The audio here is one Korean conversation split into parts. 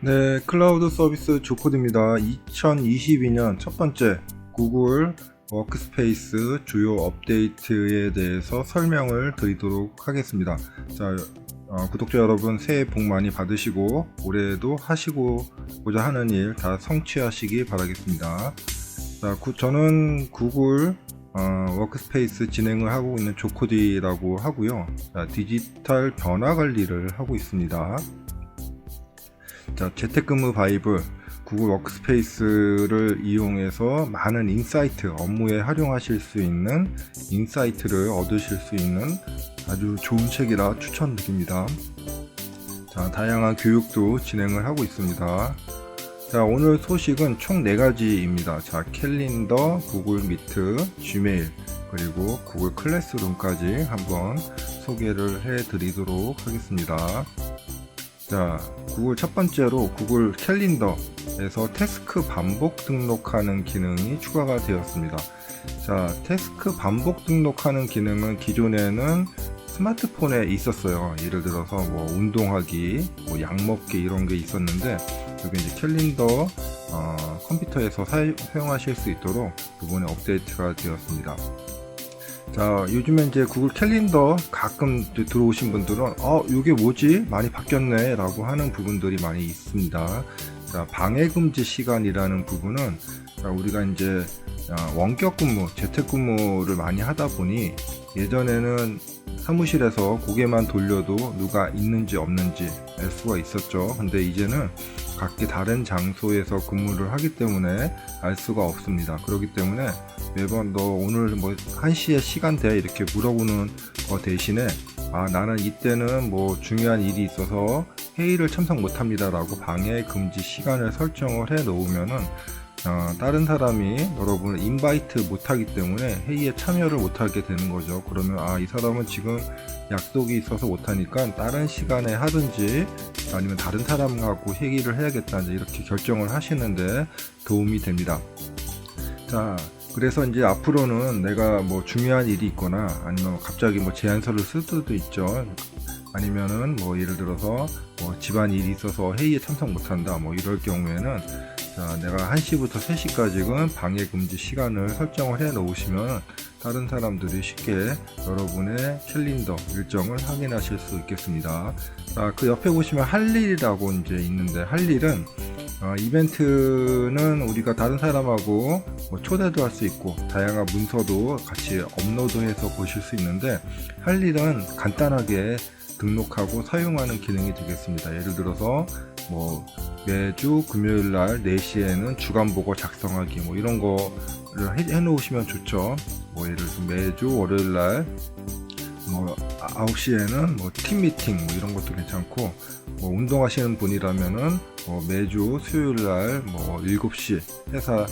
네, 클라우드 서비스 조코드입니다. 2022년 첫 번째 구글 워크스페이스 주요 업데이트에 대해서 설명을 드리도록 하겠습니다. 자, 어, 구독자 여러분 새해 복 많이 받으시고 올해도 하시고자 하는 일 다 성취하시기 바라겠습니다. 자, 구- 저는 구글 어, 워크스페이스 진행을 하고 있는 조코디라고 하고요. 자, 디지털 변화 관리를 하고 있습니다. 자, 재택근무 바이블 구글 워크스페이스를 이용해서 많은 인사이트 업무에 활용하실 수 있는 인사이트를 얻으실 수 있는 아주 좋은 책이라 추천드립니다. 자, 다양한 교육도 진행을 하고 있습니다. 자, 오늘 소식은 총 4가지입니다. 자, 캘린더, 구글 미트, 지메일, 그리고 구글 클래스룸까지 한번 소개를 해 드리도록 하겠습니다. 자, 구글 첫 번째로 구글 캘린더에서 태스크 반복 등록하는 기능이 추가가 되었습니다. 자, 태스크 반복 등록하는 기능은 기존에는 스마트폰에 있었어요. 예를 들어서 뭐 운동하기, 뭐 약 먹기 이런 게 있었는데 여기 이제 캘린더 어, 컴퓨터에서 사용, 사용하실 수 있도록 이번에 업데이트가 되었습니다. 자, 요즘에 이제 구글 캘린더 가끔 들어오신 분들은 어, 이게 뭐지? 많이 바뀌었네 라고 하는 부분들이 많이 있습니다. 자, 방해 금지 시간이라는 부분은 자, 우리가 이제 아, 원격 근무, 재택 근무를 많이 하다 보니 예전에는 사무실에서 고개만 돌려도 누가 있는지 없는지 알 수가 있었죠. 근데 이제는 각기 다른 장소에서 근무를 하기 때문에 알 수가 없습니다. 그렇기 때문에 매번 너 오늘 뭐 1시에 시간 돼 이렇게 물어보는 거 대신에 아 나는 이때는 뭐 중요한 일이 있어서 회의를 참석 못 합니다 라고 방해 금지 시간을 설정을 해 놓으면은 어, 다른 사람이 여러분을 인바이트 못하기 때문에 회의에 참여를 못하게 되는 거죠 그러면 아 이 사람은 지금 약속이 있어서 못하니까 다른 시간에 하든지 아니면 다른 사람하고 회의를 해야겠다 이제 이렇게 결정을 하시는데 도움이 됩니다 자 그래서 이제 앞으로는 내가 뭐 중요한 일이 있거나 아니면 갑자기 뭐 제안서를 쓸 수도 있죠. 아니면은 뭐 예를 들어서 뭐 집안 일이 있어서 회의에 참석 못한다 뭐 이럴 경우에는 자 내가 1시부터 3시까지는 방해 금지 시간을 설정을 해 놓으시면 다른 사람들이 쉽게 여러분의 캘린더 일정을 확인하실 수 있겠습니다. 자, 그 옆에 보시면 할 일이라고 이제 있는데 할 일은 어, 이벤트는 우리가 다른 사람하고 뭐 초대도 할 수 있고 다양한 문서도 같이 업로드해서 보실 수 있는데 할 일은 간단하게 등록하고 사용하는 기능이 되겠습니다. 예를 들어서 뭐 매주 금요일 날 4시에는 주간 보고 작성하기 뭐 이런 거를 해, 놓으시면 좋죠. 뭐 예를 들어서 매주 월요일 날뭐 9시에는 뭐 팀 미팅 뭐 이런 것도 괜찮고 뭐 운동하시는 분이라면은 뭐 매주 수요일 날뭐 7시 회사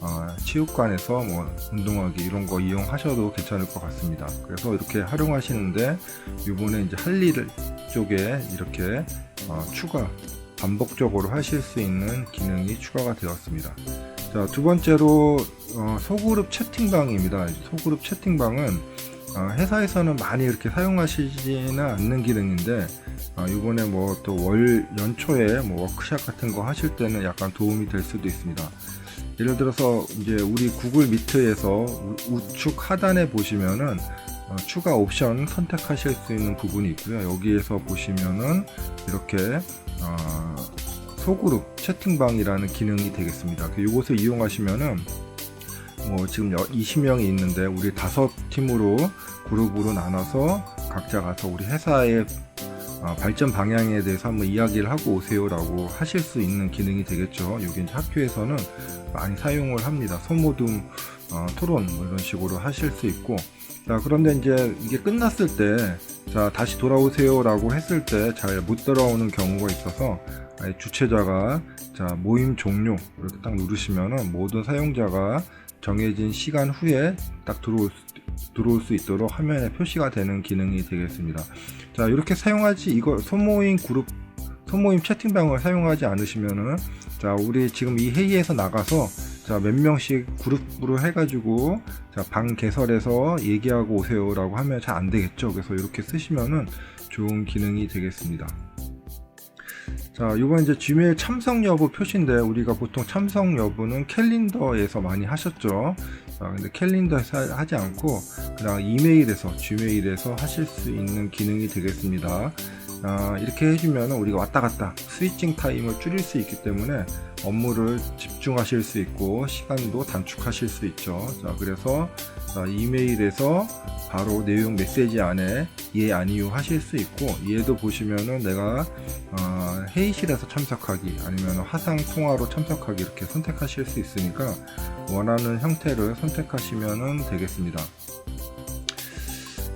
어, 체육관에서 뭐 운동하기 이런 거 이용하셔도 괜찮을 것 같습니다. 그래서 이렇게 활용하시는데 이번에 이제 할 일 쪽에 이렇게 어, 추가 반복적으로 하실 수 있는 기능이 추가가 되었습니다. 자, 두 번째로 어, 소그룹 채팅방입니다. 소그룹 채팅방은 어, 회사에서는 많이 이렇게 사용하시지는 않는 기능인데 어, 이번에 뭐 또 월 연초에 뭐 워크샵 같은 거 하실 때는 약간 도움이 될 수도 있습니다. 예를 들어서 이제 우리 구글 미트에서 우- 우측 하단에 보시면은 어, 추가 옵션 선택하실 수 있는 부분이 있고요. 여기에서 보시면은 이렇게 어, 소그룹 채팅방이라는 기능이 되겠습니다. 그 이것을 이용하시면은 뭐 지금 20명이 있는데 우리 다섯 팀으로 그룹으로 나눠서 각자 가서 우리 회사의 어, 발전 방향에 대해서 한번 이야기를 하고 오세요라고 하실 수 있는 기능이 되겠죠. 여기 학교에서는 많이 사용을 합니다. 소모둠 어, 토론 뭐 이런 식으로 하실 수 있고 자 그런데 이제 이게 끝났을 때 자 다시 돌아오세요 라고 했을 때 잘못 돌아오는 경우가 있어서 주최자가 자 모임 종료 이렇게 딱 누르시면은 모든 사용자가 정해진 시간 후에 딱 들어올 수, 들어올 수 있도록 화면에 표시가 되는 기능이 되겠습니다. 자 이렇게 사용하지 이거 소모임 그룹 소모임 채팅방을 사용하지 않으시면은 자 우리 지금 이 회의에서 나가서 자 몇 명씩 그룹으로 해가지고 자 방 개설해서 얘기하고 오세요라고 하면 잘 안 되겠죠. 그래서 이렇게 쓰시면은 좋은 기능이 되겠습니다. 자, 이번 이제 지메일 참석 여부 표시인데 우리가 보통 참석 여부는 캘린더에서 많이 하셨죠. 자, 근데 캘린더에서 하- 하지 않고 그냥 이메일에서 지메일에서 하실 수 있는 기능이 되겠습니다. 아, 이렇게 해주면 우리가 왔다 갔다 스위칭 타임을 줄일 수 있기 때문에 업무를 집중하실 수 있고 시간도 단축하실 수 있죠. 자, 그래서 자, 이메일에서 바로 내용 메시지 안에 예 아니요 하실 수 있고 얘도 보시면은 내가 어, 회의실에서 참석하기 아니면 화상 통화로 참석하기 이렇게 선택하실 수 있으니까 원하는 형태를 선택하시면 되겠습니다.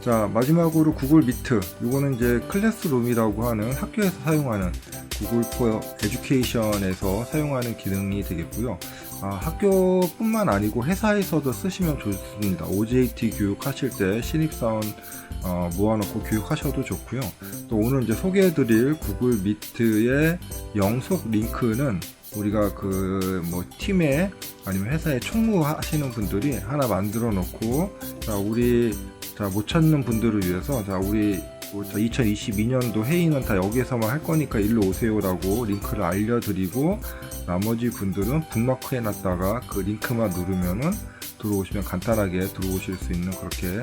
자 마지막으로 구글 미트 이거는 이제 클래스룸이라고 하는 학교에서 사용하는 구글 포 에듀케이션에서 사용하는 기능이 되겠고요. 아, 학교뿐만 아니고 회사에서도 쓰시면 좋습니다. OJT 교육하실 때 신입사원 어, 모아놓고 교육하셔도 좋고요. 또 오늘 이제 소개해드릴 구글 미트의 영속 링크는 우리가 그 뭐 팀에 아니면 회사에 총무하시는 분들이 하나 만들어 놓고 자 우리 자 못 찾는 분들을 위해서 자 우리 2022년도 회의는 다 여기에서만 할 거니까 일로 오세요라고 링크를 알려드리고 나머지 분들은 북마크 해놨다가 그 링크만 누르면은 들어오시면 간단하게 들어오실 수 있는 그렇게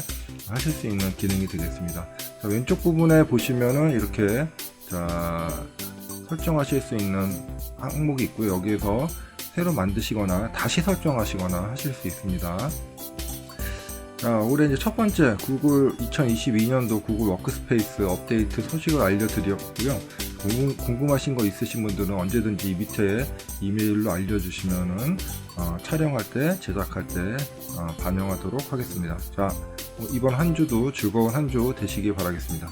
하실 수 있는 기능이 되겠습니다. 자, 왼쪽 부분에 보시면은 이렇게 자 설정하실 수 있는 항목이 있고요. 여기에서 새로 만드시거나 다시 설정하시거나 하실 수 있습니다. 자, 올해 이제 첫 번째 구글 2022년도 구글 워크스페이스 업데이트 소식을 알려드렸고요. 궁금, 궁금하신 거 있으신 분들은 언제든지 이 밑에 이메일로 알려주시면은 어, 촬영할 때, 제작할 때 어, 반영하도록 하겠습니다. 자, 어, 이번 한 주도 즐거운 한 주 되시길 바라겠습니다.